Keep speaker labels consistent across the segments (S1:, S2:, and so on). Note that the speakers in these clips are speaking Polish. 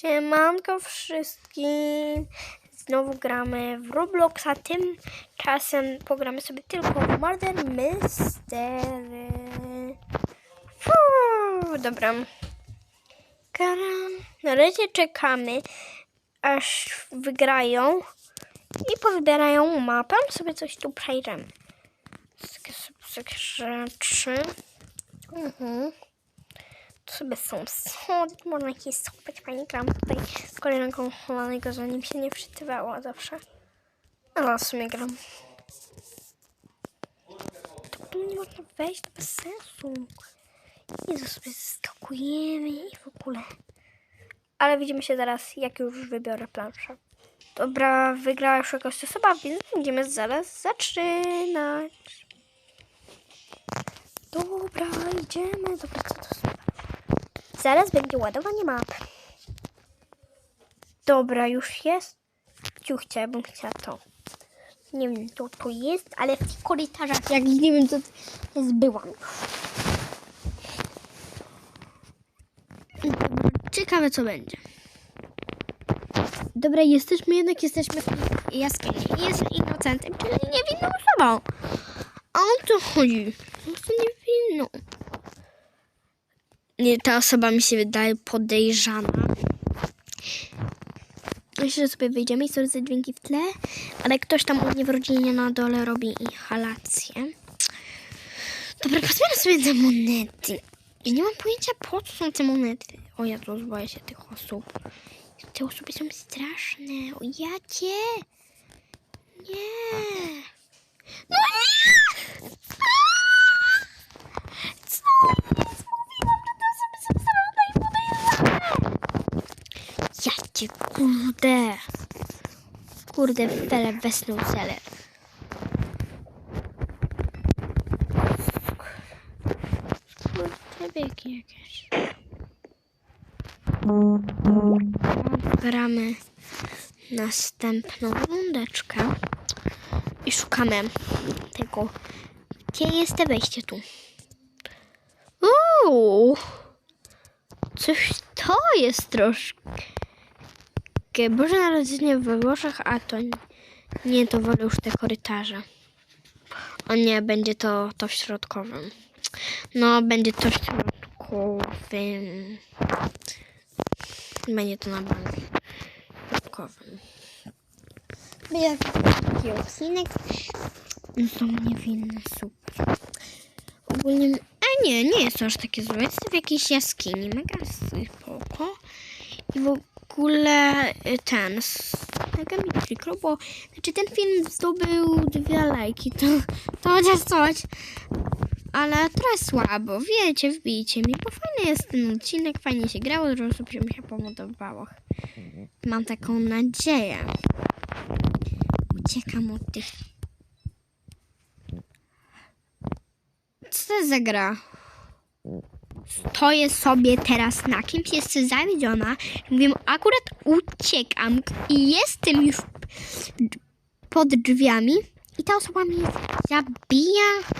S1: Siemanko wszystkim. Znowu gramy w Robloxa. Tymczasem pogramy sobie tylko w Murder Mystery. Fuuu, dobra. Karam. Na razie czekamy, aż wygrają i powybierają mapę. Sobie coś tu przejdziemy. Takie rzeczy. Mhm. Tu sobie są schody, można jakieś schopać. Fajnie gram tutaj z koleżanką cholanego, zanim się nie przytywało zawsze. Ale w sumie gram. To tu nie można wejść, to bez sensu. Jezu, sobie skakujemy i w ogóle. Ale widzimy się zaraz, jak już wybiorę planszę. Dobra, wygrała już jakaś osoba, więc będziemy zaraz zaczynać. Dobra, idziemy. Dobra? Zaraz będzie ładowanie map. Dobra, już jest. Ciuchcia, ja bym chciała to. Nie wiem, co to jest, ale w tych korytarzach, jak nie wiem, co to jest, byłam ciekawe, co będzie. Dobra, jesteśmy jednak, jesteśmy w jaskini. Jestem innocentem, czyli niewinną osobą. O co chodzi? Jestem niewinną. Nie, ta osoba mi się wydaje podejrzana. Myślę, że sobie wyjdziemy i te dźwięki w tle, ale ktoś tam u mnie w rodzinie na dole robi inhalację. Dobra, pozbieram sobie te monety. I nie mam pojęcia, po co są te monety. O ja to boję się tych osób. Te osoby są straszne. O jakie? Nie. No nie! Kurde. Kurde, fele wesnął biegi jakieś. Gramy następną rundeczkę i szukamy tego. Gdzie jest te wejście tu? Uuu, coś to jest troszkę. Boże Narodzenie we Włoszech, a to nie, to wolę już te korytarze. O nie, będzie to, to w środkowym. No, będzie to w środkowym. Będzie to na bank środkowym. Będzie taki odcinek. Są niewinne, super. Ogólnie, a nie, nie jest to aż takie złe. Jest w jakiejś jaskini, mega spoko. I w ogóle y, ten, mega mi przykro, bo znaczy ten film zdobył dwie lajki, to, to chociaż coś. Ale trochę słabo, wiecie, wbijcie mi, bo fajny jest ten odcinek, fajnie się grało, dużo osób mi się pomodowało. Mam taką nadzieję. Uciekam od tych... Co to za gra? Stoję sobie teraz na kimś, jestem zawiedziona. Mówię, akurat uciekam i jestem już pod drzwiami i ta osoba mnie zabija.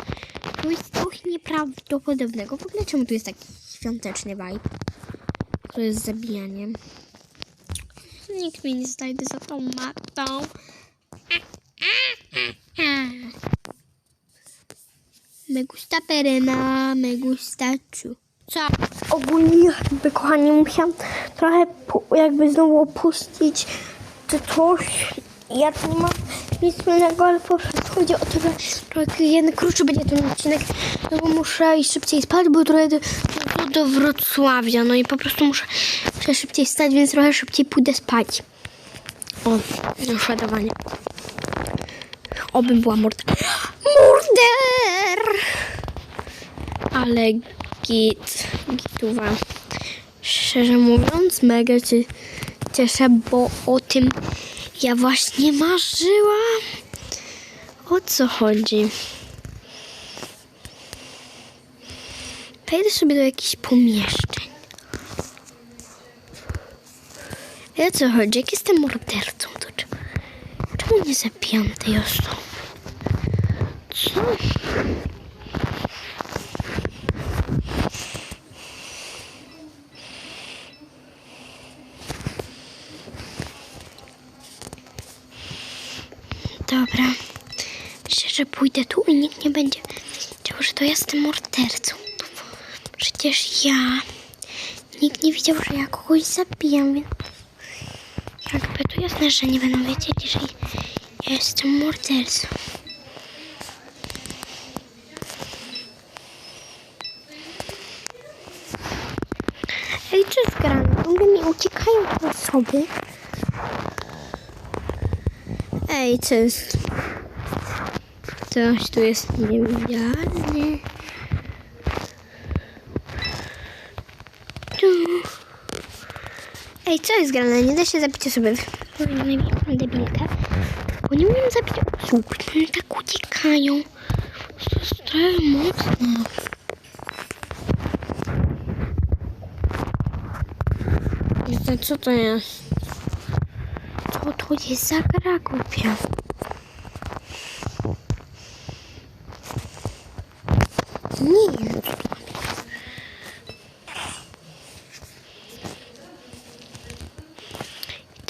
S1: To jest coś nieprawdopodobnego. W ogóle czemu tu jest taki świąteczny vibe? To jest zabijanie. Nikt mnie nie znajdzie za tą matą. Me gusta perena, me gusta ciu. Ogólnie jakby, kochani, musiałam trochę jakby znowu opuścić to coś. Ja tu nie mam nic wspólnego, ale po prostu chodzi o to, że trochę jeden krótszy będzie ten odcinek, no bo muszę iść szybciej spać, bo trochę do, do, Wrocławia, no i po prostu muszę, muszę szybciej wstać, więc trochę szybciej pójdę spać. O, już ładowanie. Obym była morder. Morder! Ale git, gituwa. Szczerze mówiąc, mega się cieszę, bo o tym ja właśnie marzyłam. O co chodzi? Wejdę sobie do jakichś pomieszczeń. O co chodzi? Jak jestem mordercą, to czemu, czemu nie zabijam tej osoby? Co? Dobra. Myślę, że pójdę tu i nikt nie będzie wiedział, że to ja jestem mordercą. Przecież ja... Nikt nie widział, że ja kogoś zabijam, więc... Jakby to jasne, że nie będą wiedzieli, że ja jestem mordercą. Ej, co jest grane? Ciągle mi uciekają te osoby. Ej, co jest? Coś tu jest niewidzialne. Tu. Ej, co jest grane? Nie da się zabić osoby. Mam największą debilkę. Bo nie umiem zabić osób. Tak uciekają. To jest trochę mocne. Co to jest? Co to jest za gra głupia? Nie wiem. co to jest.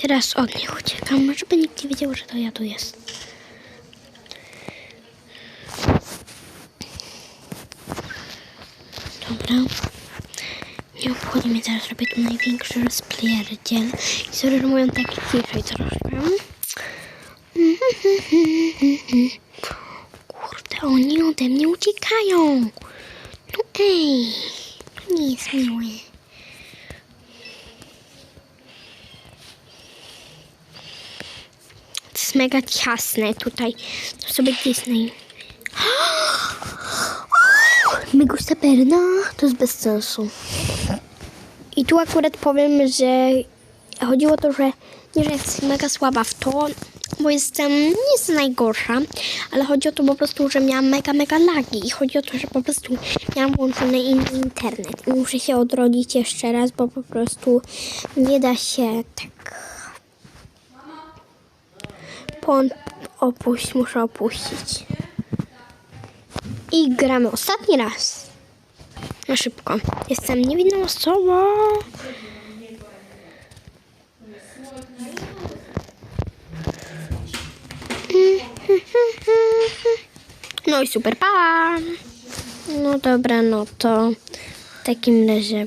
S1: Teraz od nich uciekam, żeby nikt nie wiedział, że to ja tu jest. Dobra. Nie obchodzi mnie teraz, robię tu największy rozpierdziel. I sorry, że mówią tak ciszej troszkę. Kurde, oni ode mnie uciekają. No ej, to nie jest miłe. Jest mega ciasne tutaj. To sobie Disney. Mego saperna to jest bez sensu. I tu akurat powiem, że chodziło o to, że nie, że jestem mega słaba w to, bo jestem, nie jestem najgorsza, ale chodzi o to po prostu, że miałam mega, mega lagi i chodzi o to, że po prostu miałam włączony internet i muszę się odrodzić jeszcze raz, bo po prostu nie da się tak pon opuść, muszę opuścić. I gramy ostatni raz. Na szybko. Jestem niewinną osobą. No i super, pa! No dobra, no to w takim razie